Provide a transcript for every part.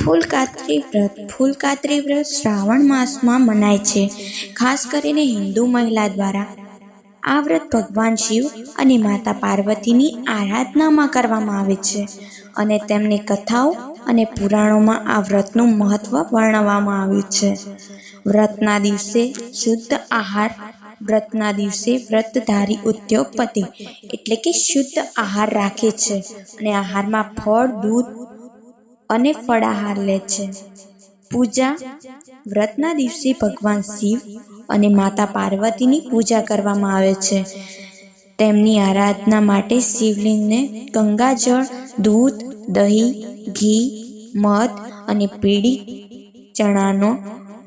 ફૂલકાત્રી વ્રત. ફૂલકાત્રી વ્રત શ્રાવણ માસમાં મનાય છે, ખાસ કરીને હિન્દુ મહિલા દ્વારા. આ વ્રત ભગવાન શિવ અને માતા પાર્વતીની આરાધનામાં કરવામાં આવે છે અને તેમની કથાઓ અને પુરાણોમાં આ વ્રતનું મહત્વ વર્ણવવામાં આવ્યું છે. વ્રતના દિવસે શુદ્ધ આહાર, વ્રતના દિવસે વ્રતધારી ઉદ્યોગપતિ એટલે કે શુદ્ધ આહાર રાખે છે અને આહારમાં ફળ, દૂધ અને ફળાહાર લે છે. પૂજા, વ્રતના દિવસે ભગવાન શિવ અને માતા પાર્વતીની પૂજા કરવામાં આવે છે. તેમની આરાધના માટે શિવલિંગને ગંગાજળ, દૂધ, દહીં, ઘી, મધ અને પીળી ચણાનો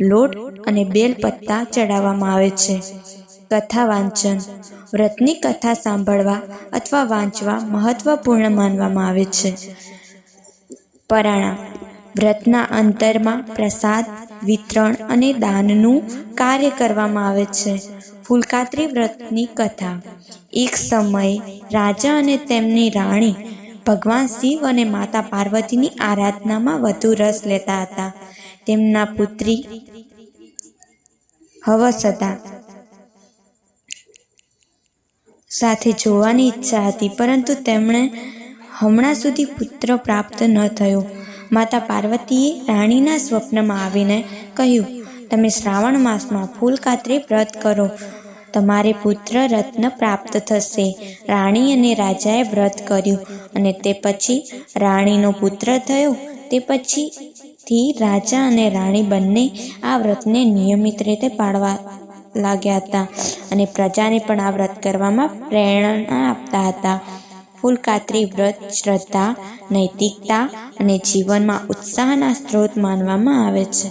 લોટ અને બેલપત્તા ચડાવવામાં આવે છે. કથા વાંચન, વ્રતની કથા સાંભળવા અથવા વાંચવા મહત્વપૂર્ણ માનવામાં આવે છે. પરાણા. વ્રતના અંતરમાં પ્રસાદ, વિતરણ અને દાનનું કાર્ય કરવામાં આવે છે. ફૂલકાત્રી વ્રતની કથા. એક સમયે રાજા અને તેમની રાણી ભગવાન શિવ અને માતા પાર્વતીની આરાધનામાં વધુ રસ લેતા હતા. તેમના પુત્રી હવસદા સાથે જોવાની ઈચ્છા હતી, પરંતુ તેમણે હમણાં સુધી પુત્ર પ્રાપ્ત ન થયો. માતા પાર્વતીએ રાણીના સ્વપ્નમાં આવીને કહ્યું, તમે શ્રાવણ માસમાં ફૂલ કાતરે વ્રત કરો. તમારે પુત્ર રત્ન પ્રાપ્ત થશે. રાણી અને રાજાએ વ્રત કર્યું અને તે પછી રાણીનો પુત્ર થયો. તે પછીથી રાજા અને રાણી બંને આ વ્રતને નિયમિત રીતે પાળવા લાગ્યા હતા અને પ્રજાને પણ આ વ્રત કરવામાં પ્રેરણા આપતા હતા. ફૂલકાત્રી વ્રત શ્રદ્ધા નૈતિકતા અને જીવનમાં ઉત્સાહના સ્ત્રોત માનવામાં આવે છે.